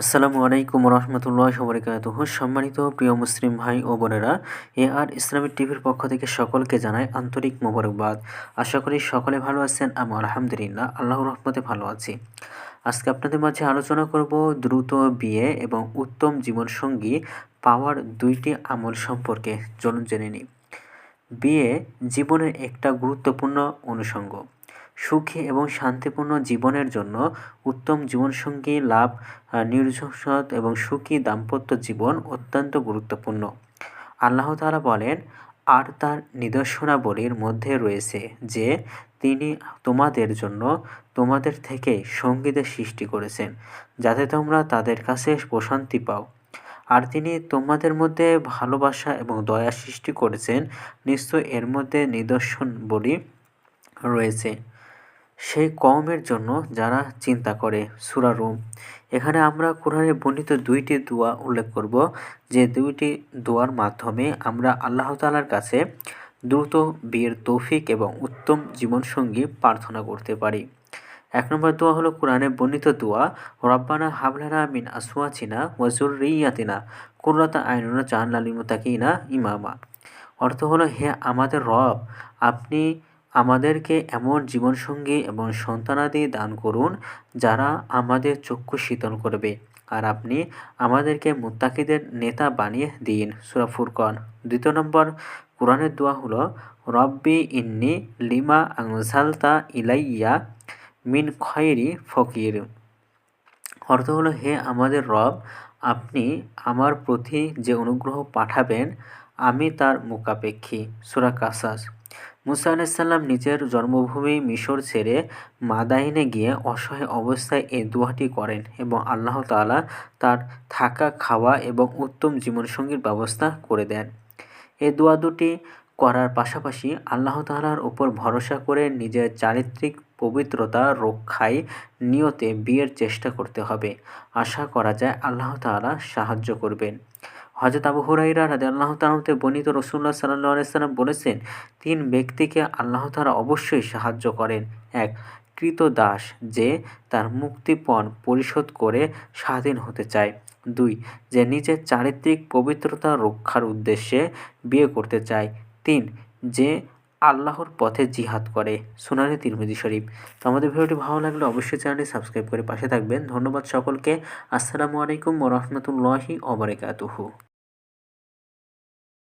আসসালামু আলাইকুম রহমতুল্লাহ বরকাত সম্মানিত প্রিয় মুসলিম ভাই ও বোনেরা, এ আর ইসলামিক টিভির পক্ষ থেকে সকলকে জানাই আন্তরিক মোবারকবাদ। আশা করি সকলে ভালো আছেন আমি আলহামদুলিল্লাহ আল্লাহ রহমতে ভালো আছি। আজকে আপনাদের মাঝে আলোচনা করব দ্রুত বিয়ে এবং উত্তম জীবনসঙ্গী পাওয়ার দুইটি আমল সম্পর্কে। চলুন জেনে নিই। বিয়ে জীবনের একটা গুরুত্বপূর্ণ অনুষঙ্গ। সুখী এবং শান্তিপূর্ণ জীবনের জন্য উত্তম জীবনসঙ্গী লাভ নির্ঝসৎ এবং সুখী দাম্পত্য জীবন অত্যন্ত গুরুত্বপূর্ণ। আল্লাহ তালা বলেন, আর তার নিদর্শনাবলীর মধ্যে রয়েছে যে, তিনি তোমাদের জন্য তোমাদের থেকে সঙ্গীদের সৃষ্টি করেছেন, যাতে তোমরা তাদের কাছে প্রশান্তি পাও। আর তিনি তোমাদের মধ্যে ভালোবাসা এবং দয়া সৃষ্টি করেছেন, নিশ্চয় এর মধ্যে নিদর্শন বলি রয়েছে। সেই কমের জন্য যারা চিন্তা করে, সুরা রুম। এখানে আমরা কোরআনে বর্ণিত দুইটি দোয়া উল্লেখ করব, যে দুইটি দোয়ার মাধ্যমে আমরা আল্লাহ তালার কাছে দ্রুত বিয়ের তৌফিক এবং উত্তম জীবনসঙ্গী প্রার্থনা করতে পারি। এক নম্বর দোয়া হলো কোরআনে বর্ণিত দোয়া, রব্বানা হাবলানা মিন আসওয়াচিনা ওয়াজুর রিয়াতিনা কুর্রাতা আইনুনা জাহান্নালিমুতাকিনা ইমামা। অর্থ হলো, হে আমাদের রব, আপনি আমাদেরকে এমন জীবনসঙ্গী এবং সন্তানাদি দান করুন, যারা আমাদের চক্ষু শীতল করবে। আর আপনি আমাদেরকে মুত্তাকিদের নেতা বানিয়ে দিন। সুরা ফুরকন, দ্বিতীয় নম্বর, কোরআনের দোয়া হলো, রব্বি ইন্নি লিমা আংজালতা ইলাইয়া মিন খয়েরি ফকির। অর্থ হলো, হে আমাদের রব, আপনি আমার প্রতি যে অনুগ্রহ পাঠাবেন, আমি তার মুখাপেক্ষী। সুরা কাসাস মুসা আলাইসাল্লাম নিজের জন্মভূমি মিশর ছেড়ে মাদাইনে গিয়ে অসহায় অবস্থায় এই দোয়াটি করেন এবং আল্লাহ তালা তার থাকা, খাওয়া এবং উত্তম জীবনসঙ্গীর ব্যবস্থা করে দেন। এই দোয়া দুটি করার পাশাপাশি আল্লাহ তালার উপর ভরসা করে নিজের চারিত্রিক পবিত্রতা রক্ষায় নিয়তে বিয়ের চেষ্টা করতে হবে। আশা করা যায় আল্লাহ তালা সাহায্য করবেন। হজরত আবু হুরাইরা রাদে আল্লাহ তালাতে বর্ণিত রসুল্লাহ সাল্লাহ আলাইসাল্লাম বলেছেন, তিন ব্যক্তিকে আল্লাহ তালা অবশ্যই সাহায্য করেন। এক, কৃত দাস যে তার মুক্তিপণ পরিশোধ করে স্বাধীন হতে চায়। দুই, যে নিজের চারিত্রিক পবিত্রতা রক্ষার উদ্দেশ্যে বিয়ে করতে চায়। তিন, যে আল্লাহর পথে জিহাদ করে। সুনানি তিরমিজি শরীফ। তো আমাদের ভিডিওটি ভালো লাগলে অবশ্যই চ্যানেলটি সাবস্ক্রাইব করে পাশে থাকবেন। ধন্যবাদ সকলকে। আসসালামু আলাইকুম ওরহমতুল্লাহি ওবরাকাতুহু